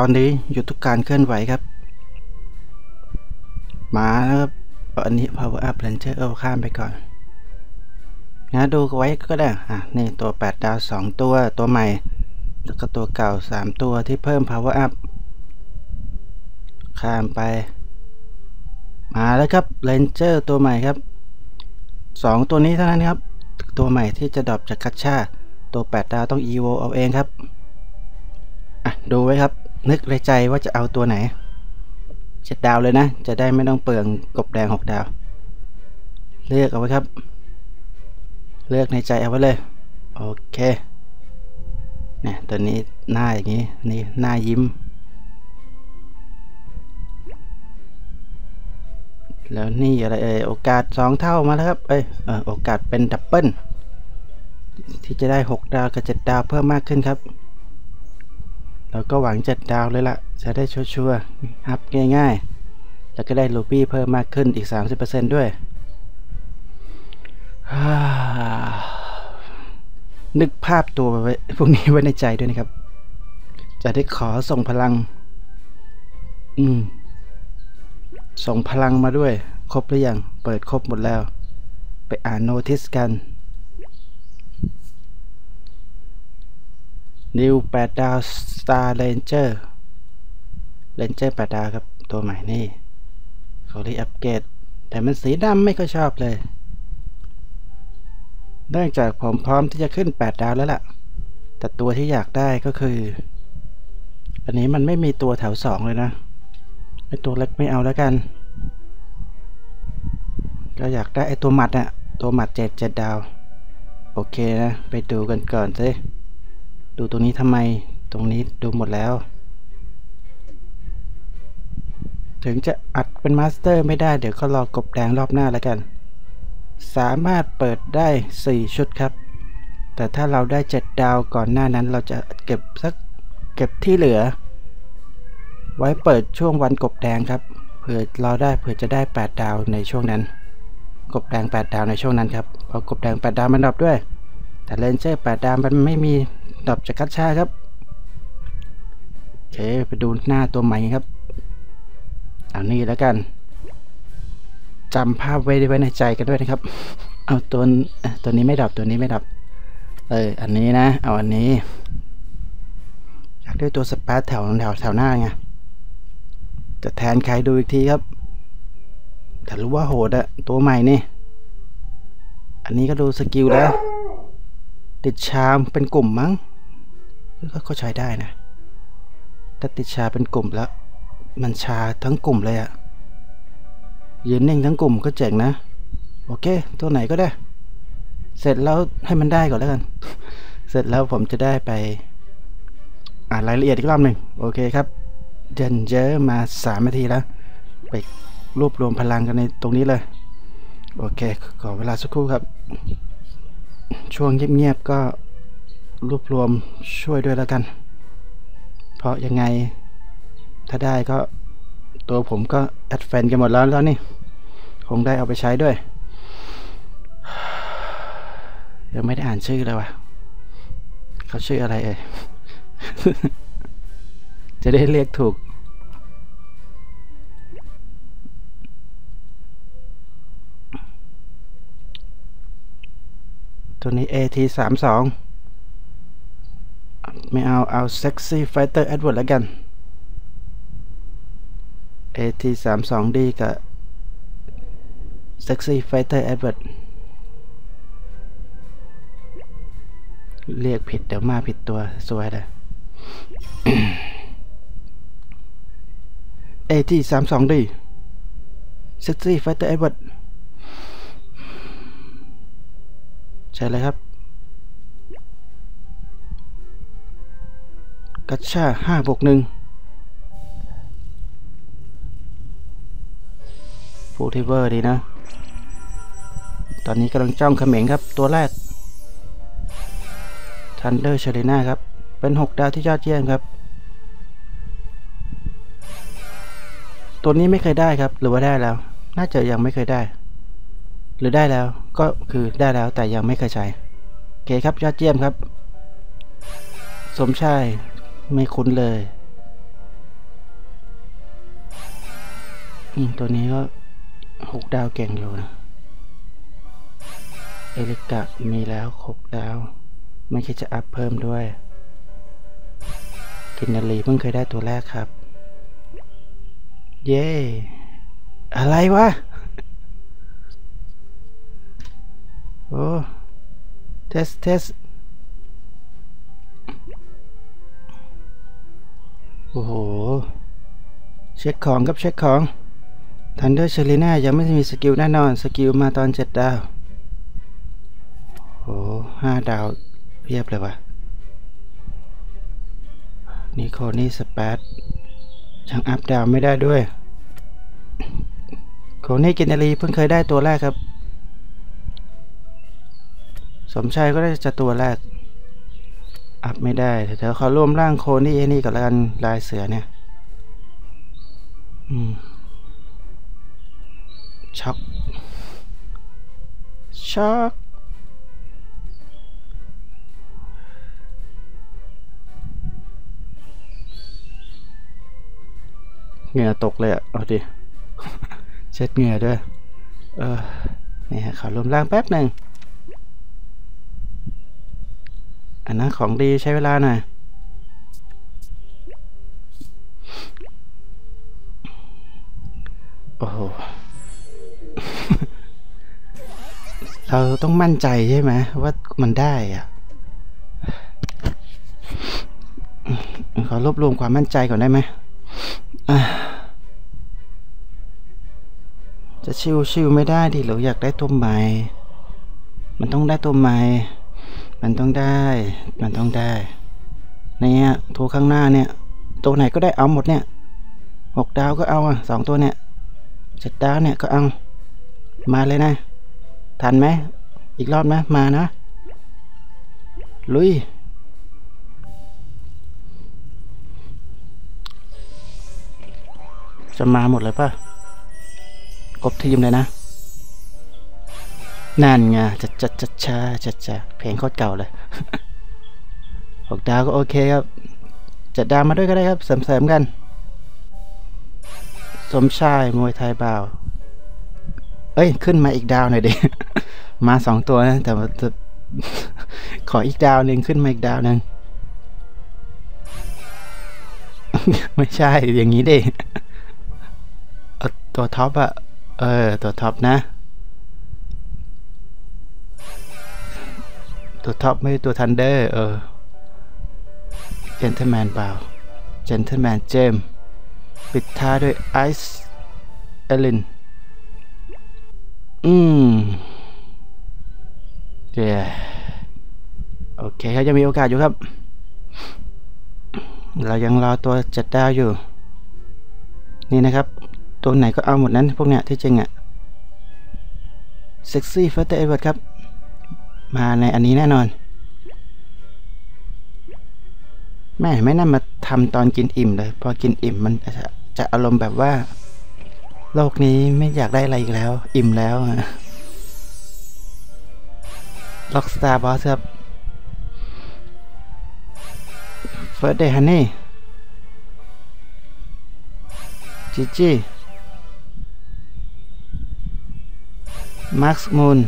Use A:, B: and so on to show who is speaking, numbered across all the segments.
A: ตอนนี้หยุดทุกการเคลื่อนไหวครับ มาแล้วครับอันนี้ power up ranger เอาข้ามไปก่อนนะดูไว้ก็ได้อะนี่ตัว 8 ดาว 2 ตัวตัวใหม่ แล้วก็ตัวเก่า 3 ตัวที่เพิ่ม power up ข้ามไป มาแล้วครับ ranger ตัวใหม่ครับ 2 ตัวนี้เท่านั้นครับ ตัวใหม่ที่จะดรอปจากกัชชาตัว 8 ดาวต้อง evo เอาเองครับ อะ ดูไว้ครับ นึกในใจว่าจะเอาตัวไหนเจ็ดดาวเลยนะ จะได้ไม่ต้องเปลืองกบแดง6ดาว เลือกเอาไว้ครับ เลือกในใจเอาไว้เลย โอเค เนี่ยตัวนี้หน้าอย่างนี้ นี่หน้ายิ้ม แล้วนี่อะไรเอ่ยโอกาส2เท่ามาแล้วครับ เอ้ยเออโอกาสเป็นดับเบิลที่จะได้ 6 ดาวกับ 7 ดาวเพิ่มมากขึ้นครับ เราก็หวัง7ดาวเลยละจะได้ชัวร์ๆอัพง่ายๆ แล้วก็ได้ลูปี้เพิ่มมากขึ้นอีก 30%ด้วย นึกภาพตัวไว้พวกนี้ไว้ในใจด้วยนะครับ จะได้ขอส่งพลัง อืม ส่งพลังมาด้วย ครบหรือยัง เปิดครบหมดแล้ว ไปอ่านโน้ติสกัน นิว8ดาว Star Ranger Ranger 8ดาวครับ ตัวใหม่นี่เขาเรียกอัปเกรดแต่มันสีดำไม่ค่อยชอบเลยเนื่องจากผมพร้อมที่จะขึ้น 8 ดาวแล้วล่ะ แต่ตัวที่อยากได้ก็คือ อันนี้มันไม่มีตัวแถว 2 เลยนะไอตัวเล็กไม่เอาแล้วกัน ก็อยากได้ไอตัวหมัดอะตัวหมัดเจ็ดเจ็ดดาว โอเคนะ ไปดูกันก่อนสิ ดูตรงนี้ทำไมตรงนี้ดูหมดแล้ว ถึงจะอัดเป็นมาสเตอร์ไม่ได้เดี๋ยวก็รอกบแดงรอบหน้าแล้วกัน สามารถเปิดได้ 4 ชุดครับ แต่ถ้าเราได้ 7 ดาวก่อนหน้านั้นเราจะเก็บสักเก็บที่เหลือ ไว้เปิดช่วงวันกบแดงครับเผื่อเราได้เผื่อจะได้ 8 ดาวในช่วงนั้น กบแดง 8 ดาวในช่วงนั้นครับเพราะกบแดง 8 ดาวมันดรอปด้วย แต่เลนเจอร์ 8 ดาวมันไม่มี ดรอปจากคัชชาครับโอเคไปดูหน้าตัวใหม่ครับเอานี่แล้วกันจำภาพไว้ไว้ในใจกันด้วยนะครับ เอาตัวตัวนี้ไม่ดับตัวนี้ไม่ดับ เอออันนี้นะ เอาอันนี้อยากได้ตัวสปาร์แถวแถวแถวหน้าไงจะแทนใครดูอีกทีครับแต่รู้ว่าโหดอะตัวใหม่นี่ อันนี้ก็ดูสกิลแล้วติดชามเป็นกลุ่มมั้ง ก็ใช้ได้นะถ้าติดชาเป็นกลุ่มแล้ว มันชาทั้งกลุ่มเลยอะยืนนิ่งทั้งกลุ่มก็เจ๋งนะ โอเค ตัวไหนก็ได้ เสร็จแล้วให้มันได้ก่อนแล้วกัน เสร็จแล้วผมจะได้ไป อ่านรายละเอียดอีกรอบหนึ่งโอเคครับเดินเยอะมาสามนาทีแล้ว ไปรวบรวมพลังกันในตรงนี้เลย โอเค ขอเวลาสักครู่ครับ ช่วงเงียบๆก็ รวบรวมช่วยด้วยแล้วกัน เพราะยังไง ถ้าได้ก็ตัวผมก็แอดแฟนกันหมดแล้วแล้วนี่คงได้เอาไปใช้ด้วย ยังไม่ได้อ่านชื่อเลยวะเขาชื่ออะไรเอ่ยจะได้เรียกถูก ตัวนี้ AT 3 2 ไม่เอา เอา Sexy Fighter Edward แล้วกัน AT 3 2 D กับ Sexy Fighter Edward เรียกผิด เดี๋ยวมาผิดตัว สวยเลย AT 3 2 D Sexy Fighter Edward ใช่เลยครับ กัชชาห้าบวกหนึ่งฟูทิเวอร์ดีนะ ตอนนี้กำลังจ้องเขม็งครับตัวแรกทันเดอร์เชลิน่าครับ เป็น 6 ดาวที่ยอดเยี่ยมครับ ตัวนี้ไม่เคยได้ครับ หรือว่าได้แล้ว น่าจะยังไม่เคยได้ หรือได้แล้วก็คือได้แล้วแต่ยังไม่เคยใช้โอเคครับยอดเยี่ยมครับ สมชาย ไม่คุ้นเลยอิงตัวนี้ก็หกดาวเก่งอยู่นะ เอลิกะมีแล้วครบแล้ว ไม่คิดจะอัพเพิ่มด้วย กินนารีเพิ่งเคยได้ตัวแรกครับ เย้ อะไรวะ โอ้ เทส เทส อ้โห เช็คของครับเช็คของทันเดอร์เชลิน่ายังไม่มีสกิลแน่นอน สกิลมาตอนเจ็ดดาว โอ้ห้าดาวเพียบเลยวะนี่โคนี่สเปซช่างอัพดาวไม่ได้ด้วย โคนี่กินนารีเพิ่งเคยได้ตัวแรกครับ สมชายก็ได้จะตัวแรก อัพไม่ได้เดี๋ยวเขาร่วมร่างโคนี่ไอ้นี่กับแล้วกันลายเสือเนี่ยอืมช็อกช็อกเหงื่อตกเลยอะ เอาดิ เช็ดเหงื่อด้วย เออ นี่ฮะขอรวมร่างแป๊บหนึ่ง อันนั้นของดีใช้เวลาหน่อยโอ้โห เราต้องมั่นใจใช่ไหมว่ามันได้อะขอรวบรวมความมั่นใจก่อนได้ไหม จะชิวชิวไม่ได้ดิเราอยากได้ตัวใหม่ มันต้องได้ตัวใหม่ มันต้องได้ มันต้องได้ เนี่ยทัวข้างหน้าเนี่ย ตัวไหนก็ได้เอาหมดเนี่ยหกดาวก็เอาอะสองตัวเนี่ยเจ็ดดาวเนี่ยก็เอา มาเลยนะ ทันไหม อีกรอบนะ มานะ ลุย จะมาหมดเลยป่ะครบทีมเลยนะ นั่นไงจะจะจะชาจะจะเพลงโคตรเก่าเลยหกดาวก็โอเคครับจัดดาวมาด้วยก็ได้ครับ เสริมๆกัน สมชายมวยไทยบ่าว เอ้ย ขึ้นมาอีกดาวหน่อยดิ มาสองตัวนะแต่ว่าจะขออีกดาวหนึ่งขึ้นมาอีกดาวหนึ่งไม่ใช่อย่างนี้ดิตัวท็อปอะเออ ตัวท็อปนะ ตัวท็อปไม่ใช่ตัวทันเดอร์เออเจนเทอร์แมนเปล่าเจนเทอร์แมนเจมปิดท้ายด้วยไอซ์เอลินอืมเย้โอเคครับยังมีโอกาสอยู่ครับ เรายังรอตัวจัดดาวอยู่ นี่นะครับ ตัวไหนก็เอาหมดนั้นพวกเนี้ยที่จริงอะเซ็กซี่เฟิร์เอ็ดเวิร์ดครับ มาในอันนี้แน่นอน แม่ไม่น่ามาทำตอนกินอิ่มเลย พอกินอิ่มมันจะจะอารมณ์แบบว่า โลกนี้ไม่อยากได้อะไรอีกแล้ว อิ่มแล้วล็อกสตาร์บอสครับเฟิร์สเดย์ฮันนี่จีจีมาร์คมูน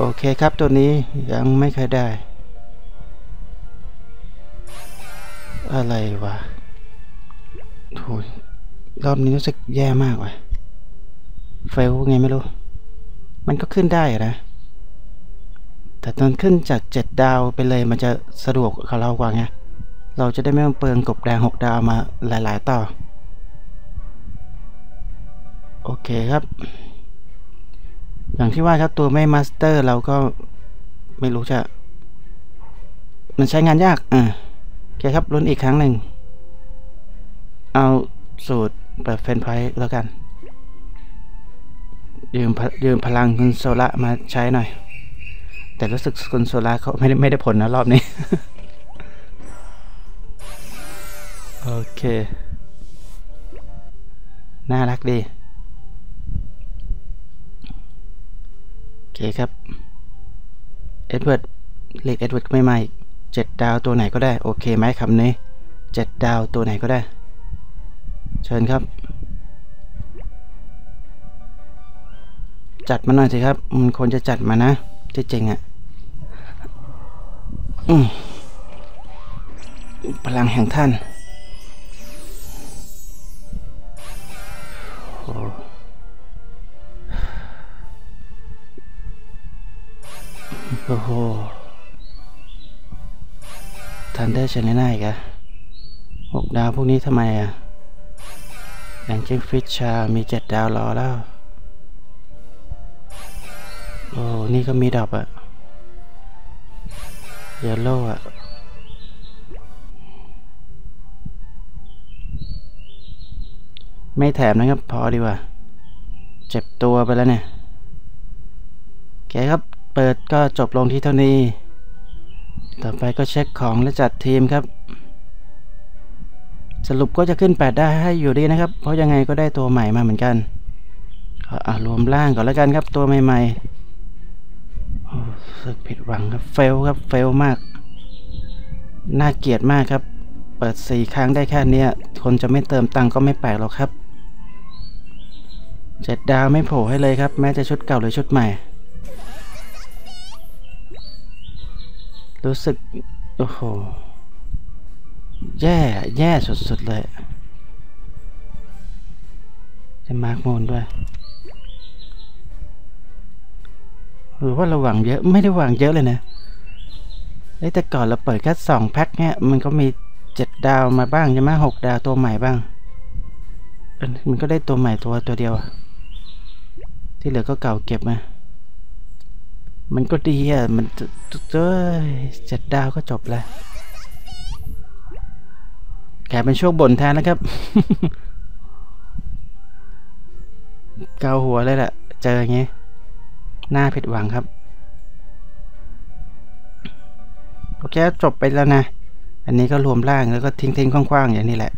A: โอเคครับตัวนี้ยังไม่เคยได้ อะไรวะโถยรอบนี้รู้สึกแย่มากว่ะเฟลไงไม่รู้ มันก็ขึ้นได้นะ แต่ตอนขึ้นจากเจ็ดดาวไปเลยมันจะสะดวกกับเรากว่าไง เราจะได้ไม่ต้องเปลืองกบแดงหกดาวมาหลาย ๆ ต่อ โอเคครับ อย่างที่ว่าครับตัวไม่มาสเตอร์เราก็ไม่รู้จะ มันใช้งานยากอ่าโอเคครับลุ้นอีกครั้งหนึ่ง เอาสูตรเปิดเฟนไพร์แล้วกัน ยืมพยืมพลังคุณโซล่ามาใช้หน่อย แต่รู้สึกคุณโซล่าเขาไม่ได้ไม่ได้ผลนะรอบนี้ โอเค น่ารักดี โอ เคครับเอ็ดเวิร์ดเล็กเอ็ดเวิร์ดไม่มาอีกเจ็ดดาวตัวไหนก็ได้ โอเคไหมคำนี้เจ็ดดาวตัวไหนก็ได้ เชิญครับ จัดมาหน่อยสิครับ มันควรจะจัดมานะที่จริงอะ่ะอืมพลังแห่งท่าน ทันได้ชนะได้อีกอะหกดาวพวกนี้ทำไมอะอย่างเช่นฟิชชามีเจ็ดดาวรอแล้ว โอ้ นี่ก็มีดอกอะเยลโล่อะไม่แถมนะครับ พอดีกว่า เจ็บตัวไปแล้วเนี่ยโอเคครับ เปิดก็จบลงที่เท่านี้ ต่อไปก็เช็คของและจัดทีมครับ สรุปก็จะขึ้น 8 ได้ให้อยู่ดีนะครับ เพราะยังไงก็ได้ตัวใหม่มาเหมือนกันก็รวมร่างก่อนแล้วกันครับตัวใหม่ๆสึกผิดหวังครับเฟลครับเฟลมาก น่าเกลียดมากครับ เปิด 4 ครั้งได้แค่นี้คนจะไม่เติมตังก็ไม่แปลกหรอกครับเจ็ดดาวไม่โผล่ให้เลยครับ แม้จะชุดเก่าหรือชุดใหม่ รู้สึก โอ้โห แย่ แย่สุดๆเลยจะมาร์กมูลด้วย หรือว่าเราหวังเยอะ ไม่ได้หวังเยอะเลยนะแต่ก่อนเราเปิดแค่สองแพ็คเนี่ย มันก็มีเจ็ดดาวมาบ้างใช่ไหมหกดาวตัวใหม่บ้าง มันก็ได้ตัวใหม่ตัวตัวเดียว ที่เหลือก็เก่าเก็บมา มันก็ดีอะ มันเจ้ยเจ็ดดาวก็จบแล้วแกเป็นช่วงบ่นแทนนะครับ เกาหัวเลยแหละ เจออย่างงี้ หน้าผิดหวังครับ โอเคจบไปแล้วนะ อันนี้ก็รวมร่างแล้วก็ทิ้งทิ้งคว้างๆ อย่างนี้แหละ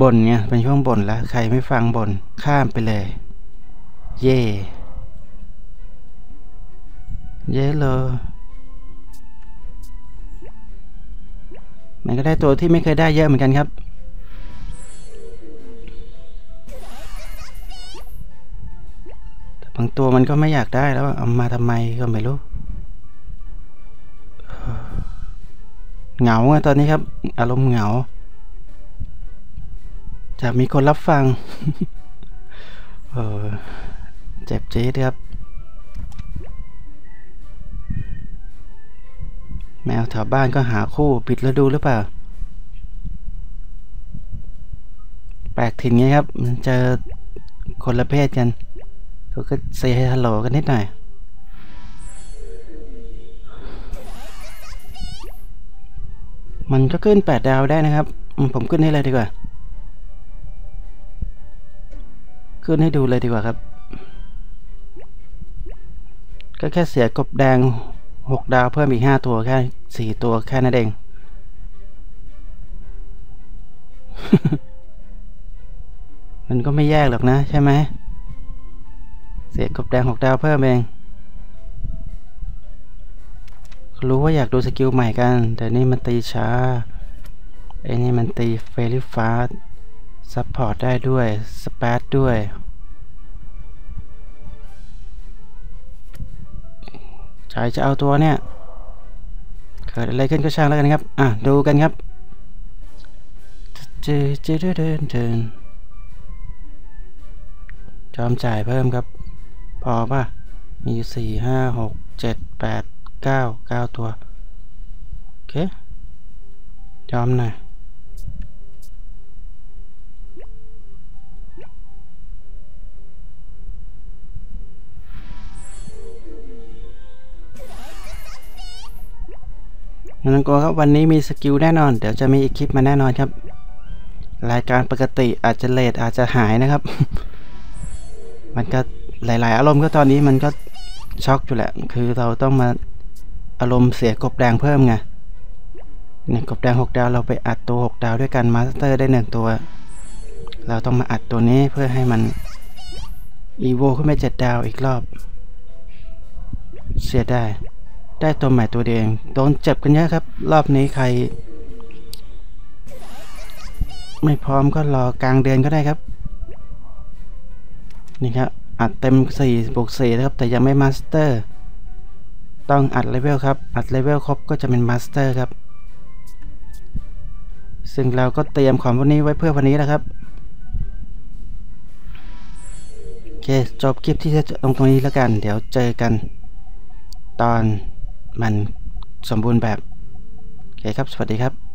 A: บ่นเนี่ยเป็นช่วงบ่นแล้ว ใครไม่ฟังบ่นข้ามไปเลย เย่ เย่เลยมันก็ได้ตัวที่ไม่เคยได้เยอะเหมือนกันครับ แต่บางตัวมันก็ไม่อยากได้แล้วเอามาทำไมก็ไม่รู้ เหงาอะตอนนี้ครับ อารมณ์เหงา จะมีคนรับฟัง เออเจ็บจี๊ดครับ แมวแถวบ้านก็หาคู่ปิดฤดูหรือเปล่า แปลกถิ่นไงครับมันเจอคนละเพศกันเขาก็เซฮัลโหลกันนิดหน่อยมันก็ขึ้น 8 ดาวได้นะครับ ผมขึ้นให้เลยดีกว่า ขึ้นให้ดูเลยดีกว่าครับ ก็แค่เสียกบแดง หกดาวเพิ่มอีกห้าตัวแค่สี่ตัวแค่นั้นเอง มันก็ไม่แยกหรอกนะใช่ไหม เสียกบแดงหกดาวเพิ่มเอง รู้ว่าอยากดูสกิลใหม่กัน แต่นี่มันตีช้า ไอ้นี่มันตีเฟริฟาสซัพพอร์ตได้ด้วย สเปดด้วย ชายจะเอาตัวเนี่ยเกิดอะไรขึ้นก็ช่างแล้วกันครับ อะ ดูกันครับเจเจเดินเดินจอมจ่ายเพิ่มครับ พอป่ะ มีสี่ห้าหกเจ็ดแปดเก้าเก้าตัว โอเคจอมหน่อย นังโกครับวันนี้มีสกิลแน่นอน เดี๋ยวจะมีอีกคลิปมาแน่นอนครับ รายการปกติอาจจะเลทอาจจะหายนะครับ มันก็หลาย ๆ อารมณ์ก็ตอนนี้มันก็ช็อกอยู่แหละ คือเราต้องมาอารมณ์เสียกบแดงเพิ่มไงเนี่ยกบแดง 6 ดาวเราไปอัดตัว 6 ดาวด้วยกันมาสเตอร์ได้หนึ่งตัว เราต้องมาอัดตัวนี้เพื่อให้มันอีโวขึ้นไป7ดาวอีกรอบ เสียได้ ได้ตัวใหม่ตัวเดียวโดนเจ็บกันเยอะครับ รอบนี้ใคร ไม่พร้อมก็รอกลางเดือนก็ได้ครับ นี่ครับ อัดเต็ม4บวก4นะครับ แต่ยังไม่มาสเตอร์ ต้องอัดเลเวลครับ อัดเลเวลครบก็จะเป็นมาสเตอร์ครับ ซึ่งเราก็เตรียมของพวกนี้ไว้เพื่อวันนี้แล้วครับโอเคจบคลิปที่ตรงตรงนี้แล้วกัน เดี๋ยวเจอกันตอน มันสมบูรณ์แบบ โอเคครับ สวัสดีครับ